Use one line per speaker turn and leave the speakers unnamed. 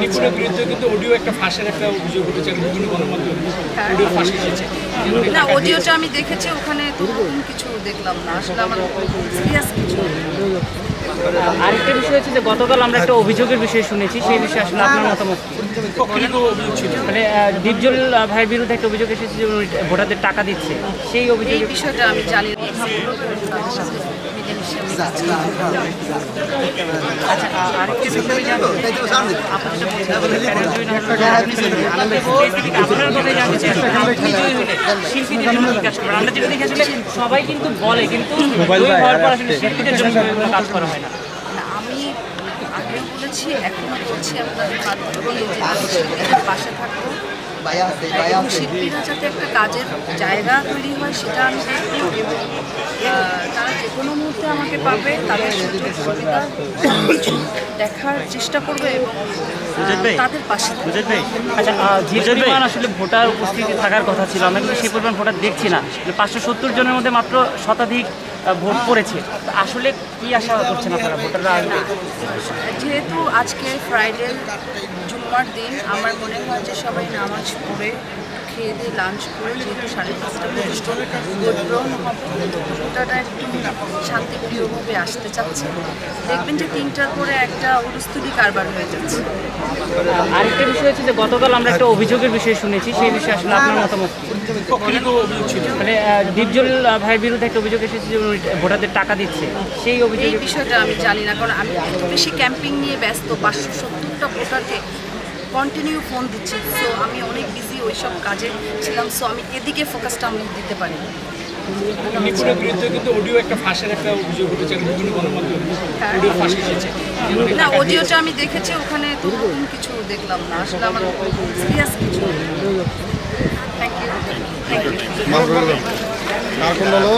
নিপুণের বিরুদ্ধে কিন্তু অডিও একটা ফাঁসের একটা অভিযোগ উঠেছে বিভিন্ন গণমাধ্যমে অডিও ফাঁস এসেছে।
না অডিওটা আমি দেখেছি ওখানে তো কিছু দেখলাম না। আসলে আমার সিরিয়াস কিছু
আরেকটা বিষয় হচ্ছে যে গতকাল আমরা একটা অভিযোগের বিষয়ে শুনেছি সেই বিষয়ে আসলে আপনার মতামত মানে দীপজল ভাইয়ের বিরুদ্ধে একটা অভিযোগ এসেছে যে উনি ভোটারদের টাকা দিচ্ছে। সেই
এই
অভিযোগে
বিষয়টা আমি জানি
সবাই কিন্তু বলে কিন্তু শিল্পীদের জন্য কাজ করা হয় না
আমি আগেও বলেছি এখনও বলছি আপনাদের পাশে থাকব এবং শিল্পীরা যাতে একটা কাজের জায়গা তৈরি হয় সেটা আমি তারা যে কোনো মুহূর্তে আমাকে পাবে তাদের সুযোগ সুবিধা দেখার চেষ্টা করবে এবং তাদের পাশে
আচ্ছা যে পরিমাণ আসলে ভোটার উপস্থিতি থাকার কথা ছিল আমরা কিন্তু সেই পরিমাণ ভোটার দেখছি না। পাঁচশো সত্তর জনের মধ্যে মাত্র শতাধিক ভোট পড়েছে। তো আসলে কি আশা করছেন আপনারা ভোটাররা আসবে?
যেহেতু আজকে ফ্রাইডে জুম্মার দিন আমার মনে হয় যে সবাই নামাজ পড়ে খেয়ে দিয়ে লাঞ্চ করে যেহেতু সাড়ে পাঁচটা পর্যন্ত ভোট গ্রহণ হবে ভোটাররা একটু শান্তিপ্রিয়ভাবে আসতে চাচ্ছে। দেখবেন যে তিনটার পরে একটা হুলস্থুলি কারবার হয়ে যাচ্ছে।
আরেকটা বিষয় হচ্ছে যে গতকাল আমরা একটা অভিযোগের বিষয়ে শুনেছি সেই বিষয়ে আসলে আপনার মতামত কি?
অভিযোগ ছিল
মানে দীপজল ভাইয়ের বিরুদ্ধে একটা অভিযোগ এসেছে যে ভোটারদের টাকা দিচ্ছে। সেই অভিযোগ এই
বিষয়টা আমি জানি না কারণ আমি এত বেশি ক্যাম্পিং নিয়ে ব্যস্ত পাঁচশো সত্তরটা ভোটারকে কন্টিনিউ ফোন দিচ্ছি। সো আমি অনেক বিজি ওই সব কাজে ছিলাম। সো আমি এদিকে ফোকাসটা আমি দিতে পারি।
নিপুণের বিরুদ্ধে কিন্তু অডিও একটা ফাঁসের একটা অভিযোগ উঠেছে বিভিন্ন গণমাধ্যমে অডিও ফাঁস এসেছে
না অডিওটা আমি দেখেছি ওখানে তো কিছু দেখলাম না। আসলে আমার সিরিয়াস কিছু থ্যাংক ইউ থ্যাংক ইউ
কার কোন হলো